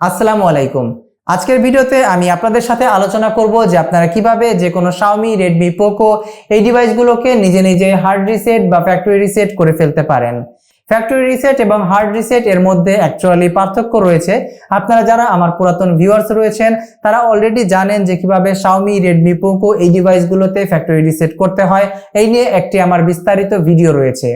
আসসালামু আলাইকুম। আজকের ভিডিওতে আমি আপনাদের সাথে আলোচনা করব যে আপনারা কীভাবে যে কোনো শাওমি রেডমি পোকো এই ডিভাইসগুলোকে নিজে নিজে হার্ড রিসেট বা ফ্যাক্টরি রিসেট করে ফেলতে পারেন। ফ্যাক্টরি রিসেট এবং হার্ড রিসেট এর মধ্যে অ্যাকচুয়ালি পার্থক্য রয়েছে। আপনারা যারা আমার পুরাতন ভিউয়ার্স রয়েছেন, তারা অলরেডি জানেন যে কীভাবে শাওমি রেডমি পোকো এই ডিভাইসগুলোতে ফ্যাক্টরি রিসেট করতে হয়। এই নিয়ে একটি আমার বিস্তারিত ভিডিও রয়েছে।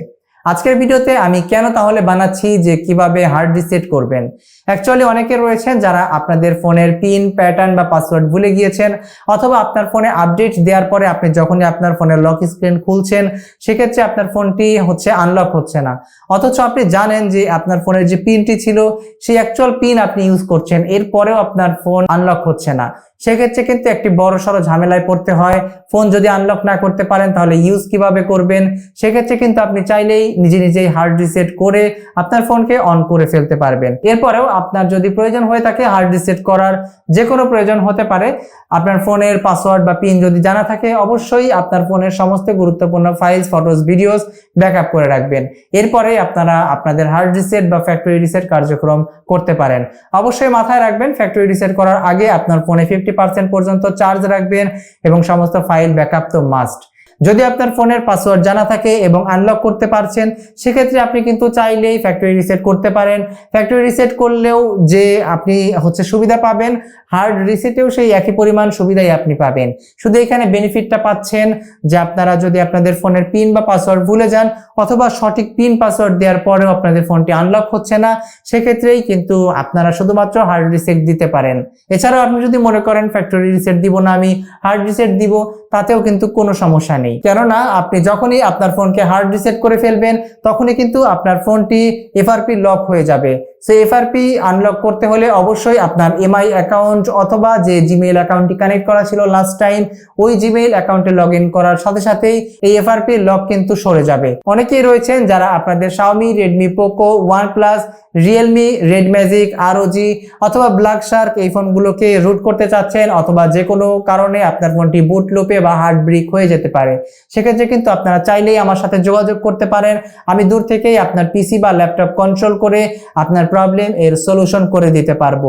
আজকের ভিডিওতে আমি কেন তাহলে বানাচ্ছি যে কীভাবে হার্ড রিসেট করবেন? অ্যাকচুয়ালি অনেকে রয়েছেন যারা আপনাদের ফোনের পিন প্যাটার্ন বা পাসওয়ার্ড ভুলে গিয়েছেন, অথবা আপনার ফোনে আপডেট দেওয়ার পরে আপনি যখনই আপনার ফোনের লক স্ক্রিন খুলছেন, সেক্ষেত্রে আপনার ফোনটি হচ্ছে আনলক হচ্ছে না। অথচ আপনি জানেন যে আপনার ফোনের যে পিনটি ছিল, সেই অ্যাকচুয়াল পিন আপনি ইউজ করছেন, এরপরেও আপনার ফোন আনলক হচ্ছে না। সেক্ষেত্রে কিন্তু একটি বড় সড়ো ঝামেলায় পড়তে হয়। ফোন যদি আনলক না করতে পারেন, তাহলে ইউজ কীভাবে করবেন? সেক্ষেত্রে কিন্তু আপনি চাইলেই নিজে নিজেই হার্ড রিসেট করে আপনার ফোনকে অন করে ফেলতে পারবেন। এরপরেও আপনার যদি প্রয়োজন হয়ে থাকে হার্ড রিসেট করার যে কোনো প্রয়োজন হতে পারে, আপনার ফোনের পাসওয়ার্ড বা পিন যদি জানা থাকে, অবশ্যই আপনার ফোনের সমস্ত গুরুত্বপূর্ণ ফাইলস ফটোস ভিডিওস ব্যাকআপ করে রাখবেন। এরপরে আপনারা আপনাদের হার্ড রিসেট বা ফ্যাক্টরি রিসেট কার্যক্রম করতে পারেন। অবশ্যই মাথায় রাখবেন ফ্যাক্টরি রিসেট করার আগে আপনার ফোনে ফিফটি পার্সেন্ট পর্যন্ত চার্জ রাখবেন এবং সমস্ত ফাইল ব্যাকআপ তো মাস্ট যদি আপনার ফোনের পাসওয়ার্ড জানা থাকে এবং আনলক করতে পারছেন, সেক্ষেত্রে আপনি কিন্তু চাইলেই ফ্যাক্টরি রিসেট করতে পারেন। ফ্যাক্টরি রিসেট করলেও যে আপনি হচ্ছে সুবিধা পাবেন হার্ড রিসেটেও সেই একই পরিমাণ সুবিধাই আপনি পাবেন। শুধু এখানে বেনিফিটটা পাচ্ছেন যে আপনারা যদি আপনাদের ফোনের পিন বা পাসওয়ার্ড ভুলে যান অথবা সঠিক পিন পাসওয়ার্ড দেওয়ার পরেও আপনাদের ফোনটি আনলক হচ্ছে না, সেক্ষেত্রেই কিন্তু আপনারা শুধুমাত্র হার্ড রিসেট দিতে পারেন। এছাড়াও আপনি যদি মনে করেন ফ্যাক্টরি রিসেট দিব না আমি হার্ড রিসেট দিব, তাতেও কিন্তু কোনো সমস্যা নেই। কেননা আপনি যখনই আপনার ফোনকে হার্ড রিসেট করে ফেলবেন, তখনই কিন্তু আপনার ফোনটি এফআরপি লক হয়ে যাবে। সেই এফআরপি আনলক করতে হলে অবশ্যই আপনার এমআই অ্যাকাউন্ট অথবা যে জিমেইল অ্যাকাউন্টটি কানেক্ট করা ছিল লাস্ট টাইম ওই জিমেইল অ্যাকাউন্টে লগ করার সাথে সাথেই এই এফআরপি লক কিন্তু সরে যাবে। অনেকেই রয়েছেন যারা আপনাদের Xiaomi Redmi Poco OnePlus realme Red Magic ROG অথবা ব্ল্যাক শার্ক এই ফোনগুলোকে রুট করতে চাচ্ছেন অথবা যে কোনো কারণে আপনার ফোনটি বুট লুপে বা হার্ড ব্রিক হয়ে যেতে পারে। সেক্ষেত্রে কিন্তু আপনারা চাইলেই আমার সাথে যোগাযোগ করতে পারেন। আমি দূর থেকেই আপনার পিসি বা ল্যাপটপ কন্ট্রোল করে আপনার প্রবলেম এর সলিউশন করে দিতে পারব।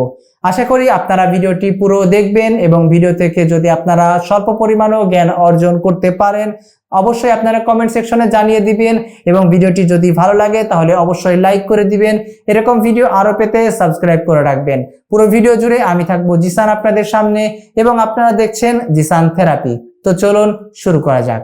আশা করি আপনারা ভিডিওটি পুরো দেখবেন এবং ভিডিও থেকে যদি আপনারা স্বল্প পরিমাণেও জ্ঞান অর্জন করতে পারেন, অবশ্যই আপনারা কমেন্ট সেকশনে জানিয়ে দিবেন এবং ভিডিওটি যদি ভালো লাগে তাহলে অবশ্যই লাইক করে দিবেন। এরকম ভিডিও আরও পেতে সাবস্ক্রাইব করে রাখবেন। পুরো ভিডিও জুড়ে আমি থাকব জিসান আপনাদের সামনে এবং আপনারা দেখছেন জিসান থেরাপি তো চলুন শুরু করা যাক।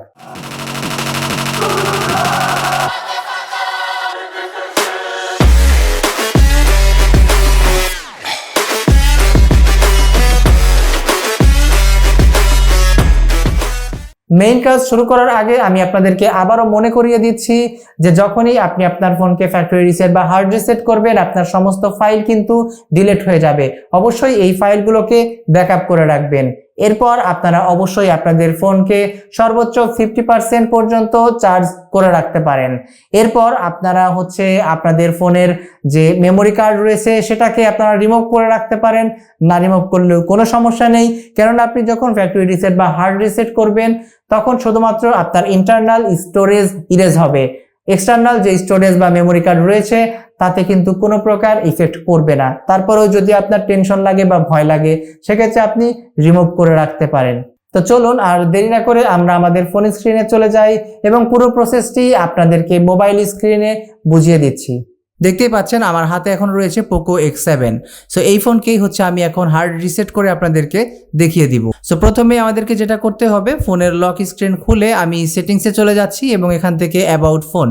মেইন কাজ শুরু করার আগে আমি আপনাদেরকে আবারও মনে করিয়ে দিচ্ছি যে যখনই আপনি আপনার ফোনকে ফ্যাক্টরি রিসেট বা হার্ড রিসেট করবেন, আপনার সমস্ত ফাইল কিন্তু ডিলিট হয়ে যাবে। অবশ্যই এই ফাইলগুলোকে ব্যাকআপ করে রাখবেন। এরপর আপনারা অবশ্যই আপনাদের ফোনকে সর্বোচ্চ ফিফটি পার্সেন্ট পর্যন্ত চার্জ করে রাখতে পারেন। এরপর আপনারা হচ্ছে আপনাদের ফোনের যে মেমোরি কার্ড রয়েছে, সেটাকে আপনারা রিমুভ করে রাখতে পারেন। না রিমুভ করলেও কোনো সমস্যা নেই। কেননা আপনি যখন ফ্যাক্টরি রিসেট বা হার্ড রিসেট করবেন, তখন শুধুমাত্র আপনার ইন্টারনাল স্টোরেজ ইরেজ হবে। এক্সটার্নাল যে স্টোরেজ বা মেমোরি কার্ড রয়েছে তাতে কিন্তু কোনো প্রকার ইফেক্ট করবে না। তারপরেও যদি আপনার টেনশন লাগে বা ভয় লাগে, সেক্ষেত্রে আপনি রিমুভ করে রাখতে পারেন। তো চলুন আর দেরি না করে আমরা আমাদের ফোন স্ক্রিনে চলে যাই এবং পুরো প্রসেসটি আপনাদেরকে মোবাইল স্ক্রিনে বুঝিয়ে দিচ্ছি। দেখতেই পাচ্ছেন আমার হাতে এখন রয়েছে পোকো এক্স সেভেন সো এই ফোনকেই হচ্ছে আমি এখন হার্ড রিসেট করে আপনাদেরকে দেখিয়ে দিব। সো প্রথমে আমাদেরকে যেটা করতে হবে ফোনের লক স্ক্রিন খুলে আমি সেটিংসে চলে যাচ্ছি এবং এখান থেকে অ্যাবাউট ফোন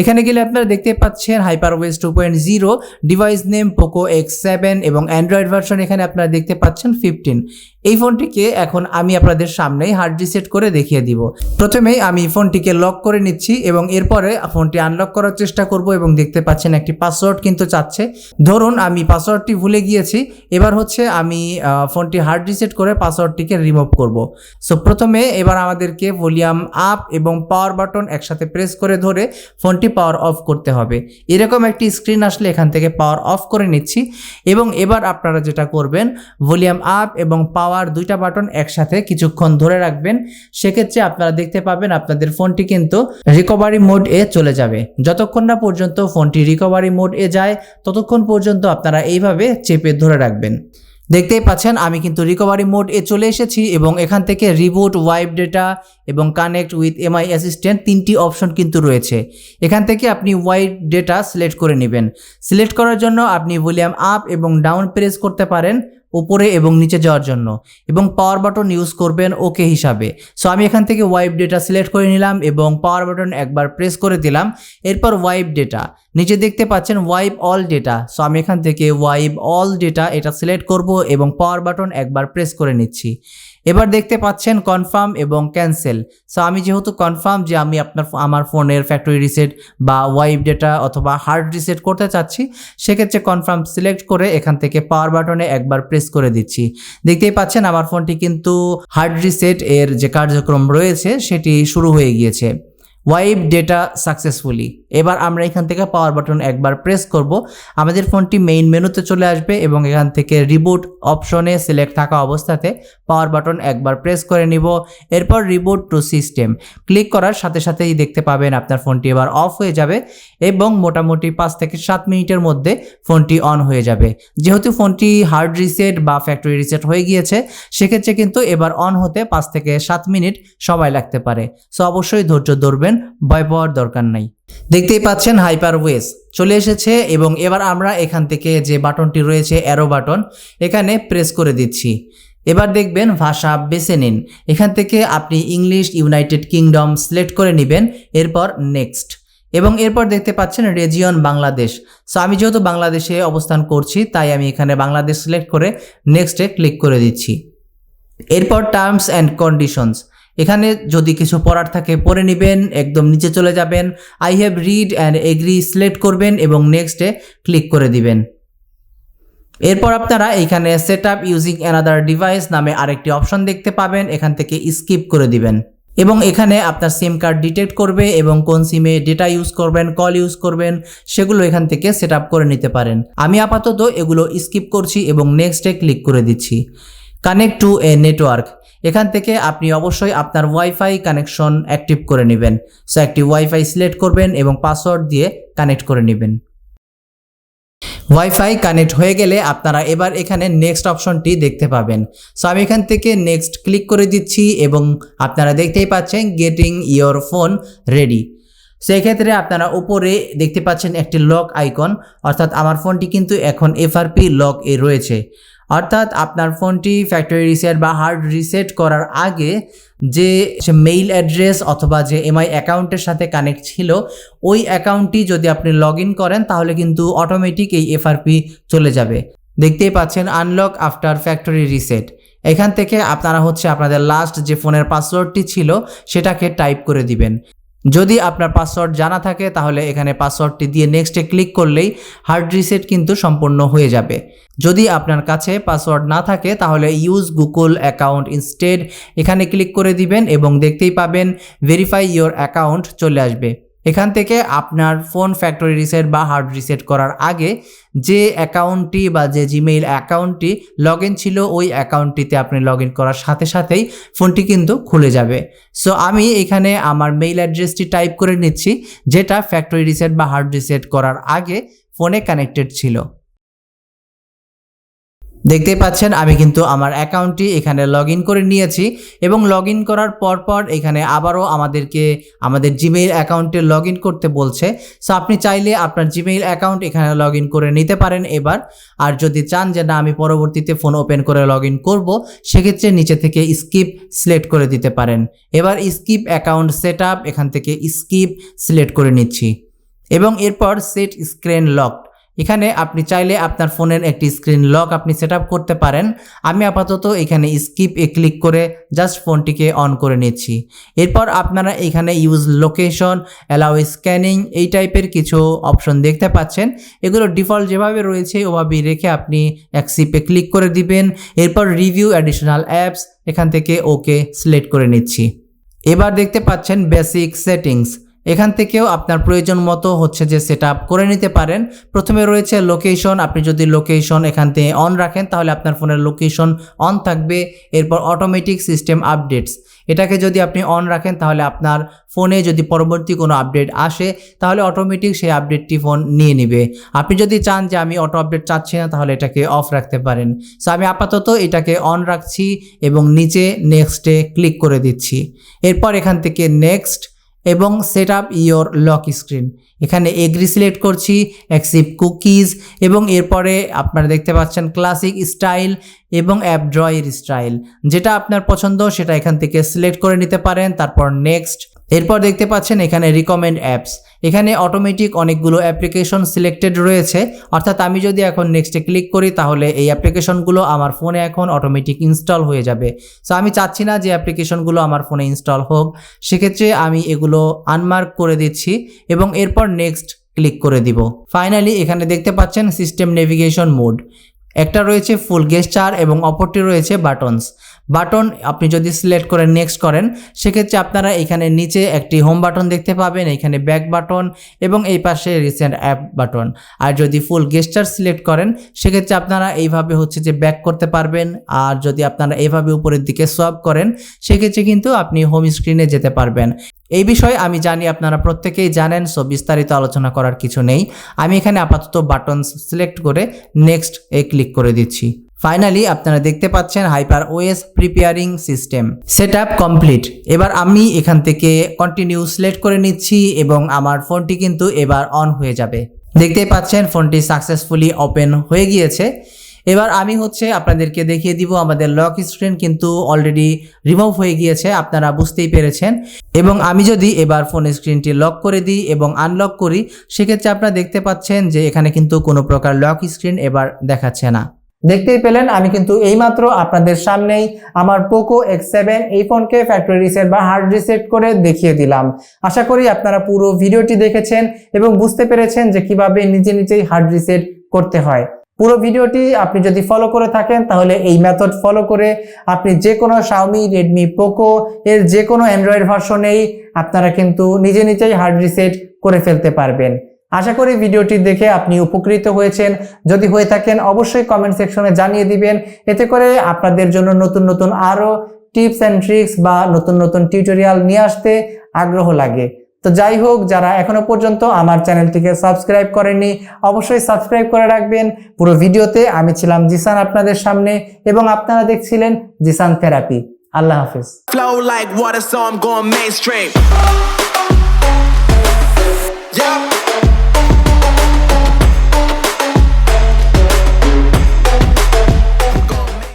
এখানে গেলে আপনারা দেখতে পাচ্ছেন hyper OS two point zero device name Poco X seven এবং অ্যান্ড্রয়েড ভার্সন এখানে আপনারা দেখতে পাচ্ছেন ফিফটিন এই ফোনটিকে এখন আমি আপনাদের সামনেই হার্ড রিসেট করে দেখিয়ে দিব। প্রথমেই আমি ফোনটিকে লক করে নিচ্ছি এবং এরপরে ফোনটি আনলক করার চেষ্টা করব এবং দেখতে পাচ্ছেন একটি পাসওয়ার্ড কিন্তু চাচ্ছে। ধরুন আমি পাসওয়ার্ডটি ভুলে গিয়েছি, এবার হচ্ছে আমি ফোনটি হার্ড রিসেট করে পাসওয়ার্ডটিকে রিমুভ করব। সো প্রথমে এবার আমাদেরকে ভলিউম আপ এবং পাওয়ার বাটন একসাথে প্রেস করে ধরে ফোনটি পাওয়ার অফ করতে হবে। এরকম একটি স্ক্রিন আসলে এখান থেকে পাওয়ার অফ করে নিচ্ছি। এবং এবার আপনারা যেটা করবেন ভলিউম আপ এবং পাওয়ার দুইটা বাটন একসাথে কিছুক্ষণ ধরে রাখবেন। সেক্ষেত্রে আপনারা দেখতে পাবেন আপনাদের ফোনটি কিন্তু রিকভারি মোড এ চলে যাবে। যতক্ষণ না পর্যন্ত ফোনটি রিকভারি রিকভারি মোড এ যায়, ততক্ষণ পর্যন্ত আপনারা এইভাবে চেপে ধরে রাখবেন। দেখতেই পাচ্ছেন, আমি কিন্তু রিকভারি মোড এ চলে এসেছি এবং এখান থেকে রিবুট ওয়াইপ ডেটা এবং কানেক্ট উইথ এমআই অ্যাসিস্ট্যান্ট তিনটি অপশন কিন্তু রয়েছে। এখান থেকে আপনি ওয়াইপ ডেটা সিলেক্ট করে নেবেন। সিলেক্ট করার জন্য আপনি ভলিউম আপ এবং ডাউন প্রেস করতে পারেন। উপরে এবং নিচে যাওয়ার জন্য। এবং পাওয়ার বাটন ইউজ করবেন ওকে হিসাবে। সো আমি এখান থেকে ওয়াইপ ডেটা সিলেক্ট করে নিলাম এবং পাওয়ার বাটন একবার প্রেস করে দিলাম। এরপর ওয়াইপ ডেটা নিচে দেখতে পাচ্ছেন ওয়াইপ অল ডেটা সো আমি এখান থেকে ওয়াইপ অল ডেটা এটা সিলেক্ট করব এবং পাওয়ার বাটন একবার প্রেস করে নিচ্ছি। এবার দেখতে পাচ্ছেন কনফার্ম এবং ক্যান্সেল সো আমি যেহেতু কনফার্ম যে আমি আপনার আমার ফোনের ফ্যাক্টরি রিসেট বা ওয়াইপ ডেটা অথবা হার্ড রিসেট করতে চাচ্ছি, সেক্ষেত্রে কনফার্ম সিলেক্ট করে এখান থেকে পাওয়ার বাটনে একবার প্রেস করে দিচ্ছি। দেখতেই পাচ্ছেন আমার ফোনটি কিন্তু হার্ড রিসেট এর যে কার্যক্রম রয়েছে, সেটি শুরু হয়ে গিয়েছে। ওয়াইপ ডেটা সাকসেসফুলি এবার আমরা এখান থেকে পাওয়ার বাটন একবার প্রেস করব। আমাদের ফোনটি মেইন মেনুতে চলে আসবে এবং এখান থেকে রিবুট অপশনে সিলেক্ট থাকা অবস্থাতে পাওয়ার বাটন একবার প্রেস করে নিব। এরপর রিবুট টু সিস্টেম ক্লিক করার সাথে সাথেই দেখতে পাবেন আপনার ফোনটি এবার অফ হয়ে যাবে এবং মোটামুটি পাঁচ থেকে সাত মিনিটের মধ্যে ফোনটি অন হয়ে যাবে। যেহেতু ফোনটি হার্ড রিসেট বা ফ্যাক্টরি রিসেট হয়ে গিয়েছে, সেক্ষেত্রে কিন্তু এবার অন হতে পাঁচ থেকে সাত মিনিট সময় লাগতে পারে। সো অবশ্যই ধৈর্য ধরবেন, ভয় পাওয়ার দরকার নাই। দেখতেই পাচ্ছেন হাইপার ওয়েস চলে এসেছে এবং এবার আমরা এখান থেকে যে বাটনটি রয়েছে অ্যারো বাটন এখানে প্রেস করে দিচ্ছি। এবার দেখবেন ভাষা বেছে নিন। এখান থেকে আপনি ইংলিশ ইউনাইটেড কিংডম সিলেক্ট করে নেবেন, এরপর নেক্সট এবং এরপর দেখতে পাচ্ছেন রেজিয়ন বাংলাদেশ। সো আমি যেহেতু বাংলাদেশে অবস্থান করছি, তাই আমি এখানে বাংলাদেশ সিলেক্ট করে নেক্সটে ক্লিক করে দিচ্ছি। এরপর টার্মস অ্যান্ড কন্ডিশনস এখানে যদি কিছু পড়ার থাকে পড়ে নেবেন, একদম নিচে চলে যাবেন। I have read and agree select করবেন এবং নেক্সটে ক্লিক করে দিবেন। এরপর আপনারা এখানে set up using another device নামে আরেকটি অপশন দেখতে পাবেন, এখান থেকে স্কিপ করে দিবেন। এবং এখানে আপনার সিম কার্ড ডিটেক্ট করবে এবং কোন সিমে ডেটা ইউজ করবেন কল ইউজ করবেন, সেগুলো এখান থেকে সেট করে নিতে পারেন। আমি আপাতত এগুলো স্কিপ করছি এবং নেক্সটে ক্লিক করে দিচ্ছি। কানেক্ট টু এ নেটওয়ার্ক এখান থেকে আপনি অবশ্যই আপনার ওয়াইফাই কানেকশন অ্যাক্টিভ করে নেবেন। সো একটি ওয়াইফাই সিলেক্ট করবেন এবং পাসওয়ার্ড দিয়ে কানেক্ট করে নেবেন। ওয়াইফাই কানেক্ট হয়ে গেলে আপনারা এবার এখানে নেক্সট অপশনটি দেখতে পাবেন। সো আমি এখান থেকে নেক্সট ক্লিক করে দিচ্ছি এবং আপনারা দেখতেই পাচ্ছেন গেটিং ইয়োর ফোন রেডি সেক্ষেত্রে আপনারা উপরে দেখতে পাচ্ছেন একটি লক আইকন অর্থাৎ আমার ফোনটি কিন্তু এখন এফআরপি লক এ রয়েছে। অর্থাৎ আপনার ফোনটি ফ্যাক্টরি রিসেট বা হার্ড রিসেট করার আগে যে মেইল অ্যাড্রেস অথবা যে এমআই অ্যাকাউন্টের সাথে কানেক্ট ছিল, ওই অ্যাকাউন্টটি যদি আপনি লগ ইন করেন, তাহলে কিন্তু অটোমেটিক এই এফআরপি চলে যাবে। দেখতেই পাচ্ছেন আনলক আফটার ফ্যাক্টরি রিসেট এখান থেকে আপনারা হচ্ছে আপনাদের লাস্ট যে ফোনের পাসওয়ার্ডটি ছিল, সেটাকে টাইপ করে দিবেন। যদি আপনার পাসওয়ার্ড জানা থাকে, তাহলে এখানে পাসওয়ার্ডটি দিয়ে নেক্সটে ক্লিক করলেই হার্ড রিসেট কিন্তু সম্পূর্ণ হয়ে যাবে। যদি আপনার কাছে পাসওয়ার্ড না থাকে, তাহলে ইউজ গুগল অ্যাকাউন্ট ইনস্টেড এখানে ক্লিক করে দিবেন এবং দেখতেই পাবেন ভেরিফাই ইয়োর অ্যাকাউন্ট চলে আসবে। এখান থেকে আপনার ফোন ফ্যাক্টরি রিসেট বা হার্ড রিসেট করার আগে যে অ্যাকাউন্টটি বা যে জিমেইল অ্যাকাউন্টটি লগ ছিল, ওই অ্যাকাউন্টটিতে আপনি লগ করার সাথে সাথেই ফোনটি কিন্তু খুলে যাবে। সো আমি এখানে আমার মেইল অ্যাড্রেসটি টাইপ করে নিচ্ছি, যেটা ফ্যাক্টরি রিসেট বা হার্ড রিসেট করার আগে ফোনে কানেক্টেড ছিল। দেখতেই পাচ্ছেন, আমি কিন্তু আমার অ্যাকাউন্টটি এখানে লগ করে নিয়েছি এবং লগ করার পর পর এখানে আবারও আমাদেরকে আমাদের জিমেইল অ্যাকাউন্টে লগ করতে বলছে। সো আপনি চাইলে আপনার জিমেইল অ্যাকাউন্ট এখানে লগ করে নিতে পারেন এবার। আর যদি চান যে না, আমি পরবর্তীতে ফোন ওপেন করে লগ ইন করব, সেক্ষেত্রে নিচে থেকে স্কিপ সিলেক্ট করে দিতে পারেন। এবার স্কিপ অ্যাকাউন্ট সেট এখান থেকে স্কিপ সিলেক্ট করে নিচ্ছি। এবং এরপর সেট স্ক্রিন লক। এখানে আপনি চাইলে আপনার ফোনের একটি স্ক্রিন লক আপনি সেট করতে পারেন। আমি আপাতত এখানে স্কিপ এ ক্লিক করে জাস্ট ফোনটিকে অন করে নিচ্ছি। এরপর আপনারা এখানে ইউজ লোকেশন অ্যালাউ স্ক্যানিং এই টাইপের কিছু অপশন দেখতে পাচ্ছেন। এগুলো ডিফল্ট যেভাবে রয়েছে ওভাবেই রেখে আপনি অ্যাক্সিপে ক্লিক করে দিবেন। এরপর রিভিউ অ্যাডিশনাল অ্যাপস এখান থেকে ওকে সিলেক্ট করে নিচ্ছি। এবার দেখতে পাচ্ছেন বেসিক সেটিংস এখান থেকেও আপনার প্রয়োজন মতো হচ্ছে যে সেট করে নিতে পারেন। প্রথমে রয়েছে লোকেশন আপনি যদি লোকেশন এখান থেকে অন রাখেন, তাহলে আপনার ফোনের লোকেশন অন থাকবে। এরপর অটোমেটিক সিস্টেম আপডেটস এটাকে যদি আপনি অন রাখেন, তাহলে আপনার ফোনে যদি পরবর্তী কোনো আপডেট আসে, তাহলে অটোমেটিক সেই আপডেটটি ফোন নিয়ে নেবে। আপনি যদি চান যে আমি অটো আপডেট চাচ্ছি না, তাহলে এটাকে অফ রাখতে পারেন। সো আমি আপাতত এটাকে অন রাখছি এবং নিচে নেক্সটে ক্লিক করে দিচ্ছি। এরপর এখান থেকে নেক্সট এবং set up your lock screen এখানে এগ্রি সিলেক্ট করছি অ্যাকসিপ কুকিজ এবং এরপরে আপনারা দেখতে পাচ্ছেন ক্লাসিক স্টাইল এবং অ্যাপ ড্রয়ের স্টাইল যেটা আপনার পছন্দ, সেটা এখান থেকে সিলেক্ট করে নিতে পারেন, তারপর নেক্সট এরপর দেখতে পাচ্ছেন এখানে রিকমেন্ড অ্যাপস এখানে অটোমেটিক অনেকগুলো অ্যাপ্লিকেশন সিলেক্টেড রয়েছে। অর্থাৎ আমি যদি এখন নেক্সটে ক্লিক করি, তাহলে এই অ্যাপ্লিকেশনগুলো আমার ফোনে এখন অটোমেটিক ইনস্টল হয়ে যাবে। সো আমি চাচ্ছি না যে অ্যাপ্লিকেশনগুলো আমার ফোনে ইনস্টল হোক। সেক্ষেত্রে আমি এগুলো আনমার্ক করে দিচ্ছি এবং এরপর নেক্সট ক্লিক করে দিব। ফাইনালি এখানে দেখতে পাচ্ছেন সিস্টেম নেভিগেশন মোড একটা রয়েছে ফুল গেস্টার এবং অপরটি রয়েছে বাটনস বাটন আপনি যদি সিলেক্ট করে নেক্সট করেন, সেক্ষেত্রে আপনারা এখানে নিচে একটি হোম বাটন দেখতে পাবেন, এখানে ব্যাক বাটন এবং এই পাশে রিসেন্ট অ্যাপ বাটন আর যদি ফুল গেস্টার সিলেক্ট করেন, সেক্ষেত্রে আপনারা এইভাবে হচ্ছে যে ব্যাক করতে পারবেন। আর যদি আপনারা এইভাবে উপরের দিকে সোয়াপ করেন, সেক্ষেত্রে কিন্তু আপনি হোম স্ক্রিনে যেতে পারবেন। এই বিষয়ে আমি জানি আপনারা প্রত্যেকেই জানেন সো বিস্তারিত আলোচনা করার কিছু নেই। আমি এখানে আপাতত বাটন সিলেক্ট করে নেক্সট এ ক্লিক করে দিচ্ছি। ফাইনালি আপনারা দেখতে পাচ্ছেন hyper OS preparing system set complete এবার আমি এখান থেকে কন্টিনিউ সিলেক্ট করে নিচ্ছি এবং আমার ফোনটি কিন্তু এবার অন হয়ে যাবে। দেখতেই পাচ্ছেন ফোনটি সাকসেসফুলি ওপেন হয়ে গিয়েছে। এবার আমি হচ্ছে আপনাদেরকে দেখিয়ে দিব, আমাদের লক স্ক্রিন কিন্তু অলরেডি রিমুভ হয়ে গিয়েছে, আপনারা বুঝতেই পেরেছেন। এবং আমি যদি এবার ফোন স্ক্রিনটি লক করে দিই এবং আনলক করি, সেক্ষেত্রে আপনারা দেখতে পাচ্ছেন যে এখানে কিন্তু কোনো প্রকার লক স্ক্রিন এবার দেখাচ্ছে না। দেখতেই পেলেন, আমি কিন্তু এইমাত্র আপনাদের সামনেই আমার পোকো এক্স সেভেন এই ফোনকে ফ্যাক্টরি রিসেট বা হার্ড রিসেট করে দেখিয়ে দিলাম। আশা করি আপনারা পুরো ভিডিওটি দেখেছেন এবং বুঝতে পেরেছেন যে কীভাবে নিজে নিজেই হার্ড রিসেট করতে হয়। পুরো ভিডিওটি আপনি যদি ফলো করে থাকেন, তাহলে এই মেথড ফলো করে আপনি যে কোনো শাওমি রেডমি পোকো এর যে কোনো অ্যান্ড্রয়েড ভার্সনেই আপনারা কিন্তু নিজে নিজেই হার্ড রিসেট করে ফেলতে পারবেন। আশা করি ভিডিওটি দেখে আপনি উপকৃত হয়েছেন। যদি হয়ে থাকেন অবশ্যই কমেন্ট সেকশনে জানিয়ে দিবেন। এতে করে আপনাদের জন্য নতুন নতুন আরও টিপস অ্যান্ড ট্রিক্স বা নতুন নতুন টিউটোরিয়াল নিয়ে আসতে আগ্রহ লাগে। তো যাই হোক যারা এখনও পর্যন্ত আমার চ্যানেলটিকে সাবস্ক্রাইব করেননি অবশ্যই সাবস্ক্রাইব করে রাখবেন। পুরো ভিডিওতে আমি ছিলাম জিসান আপনাদের সামনে এবং আপনারা দেখছিলেন জিসান থেরাপি আল্লাহ হাফিজ। Flow like water, so I'm going mainstream. Yeah.